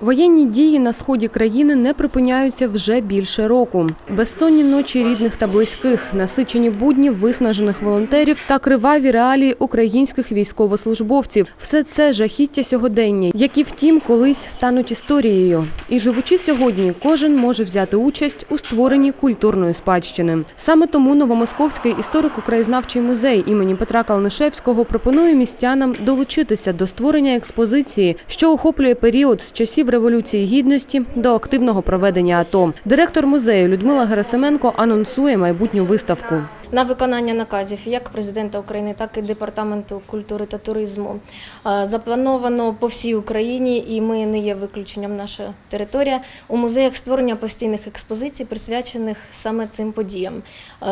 Воєнні дії на сході країни не припиняються вже більше року. Безсонні ночі рідних та близьких, насичені будні виснажених волонтерів та криваві реалії українських військовослужбовців – все це жахіття сьогодення, які втім колись стануть історією. І живучи сьогодні, кожен може взяти участь у створенні культурної спадщини. Саме тому Новомосковський історико-краєзнавчий музей імені Петра Калнишевського пропонує містянам долучитися до створення експозиції, що охоплює період з часів Революції Гідності до активного проведення АТО. Директор музею Людмила Герасименко анонсує майбутню виставку. На виконання наказів як президента України, так і департаменту культури та туризму е, заплановано по всій Україні, і ми не є виключенням. Наша територія у музеях створення постійних експозицій, присвячених саме цим подіям, Е,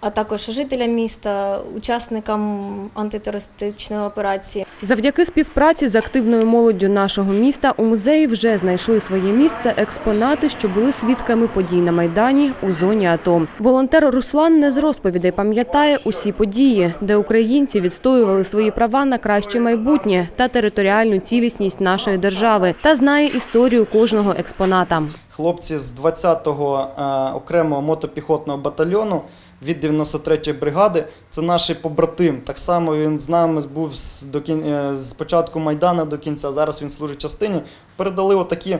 а також жителям міста, учасникам антитерористичної операції. Завдяки співпраці з активною молоддю нашого міста у музеї вже знайшли своє місце експонати, що були свідками подій на майдані у зоні АТО. Волонтер Руслан не з розповідей пам'ятає усі події, де українці відстоювали свої права на краще майбутнє та територіальну цілісність нашої держави, та знає історію кожного експоната. Хлопці з 20-го е, окремого мотопіхотного батальйону від 93-ї бригади. Це наш побратим. Так само він з нами був з, до кін... е, з початку Майдану до кінця. Зараз він служить частині. Передали отакі,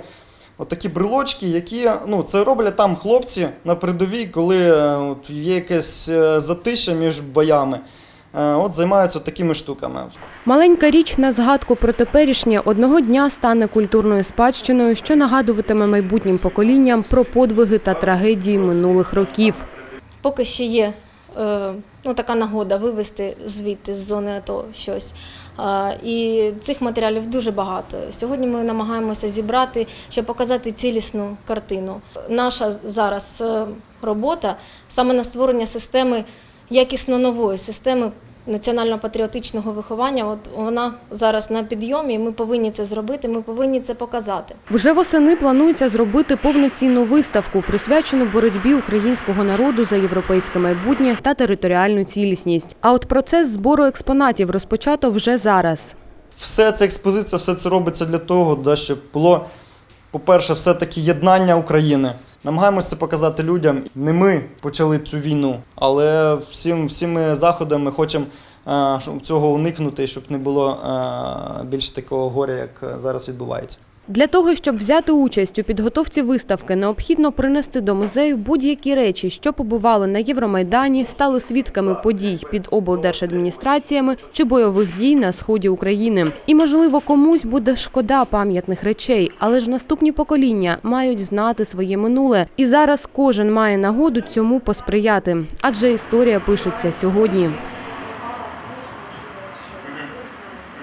отакі брелочки, які ну, це роблять там хлопці на передовій, коли е, от, є якесь е, затища між боями. Е, От займаються такими штуками. Маленька річ на згадку про теперішнє одного дня стане культурною спадщиною, що нагадуватиме майбутнім поколінням про подвиги та трагедії минулих років. Поки ще є ну, така нагода вивезти звідти з зони АТО щось. І цих матеріалів дуже багато. Сьогодні ми намагаємося зібрати, щоб показати цілісну картину. Наша зараз е, робота саме на створення системи якісно нової системи національно-патріотичного виховання. От вона зараз на підйомі. і Ми повинні це зробити. Ми повинні це показати. Вже восени планується зробити повноцінну виставку, присвячену боротьбі українського народу за європейське майбутнє та територіальну цілісність. А от процес збору експонатів розпочато вже зараз. все ця експозиція, все це робиться для того, щоб було, по-перше, все-таки єднання України. Намагаємося це показати людям. Не ми почали цю війну, але всім, всіми заходами хочемо е, щоб цього уникнути, щоб не було е, більш такого горя, як зараз відбувається. Для того, щоб взяти участь у підготовці виставки, необхідно принести до музею будь-які речі, що побували на Євромайдані, стали свідками подій під облдержадміністраціями чи бойових дій на сході України. І, можливо, комусь буде шкода пам'ятних речей, але ж наступні покоління мають знати своє минуле. І зараз кожен має нагоду цьому посприяти, адже історія пишеться сьогодні.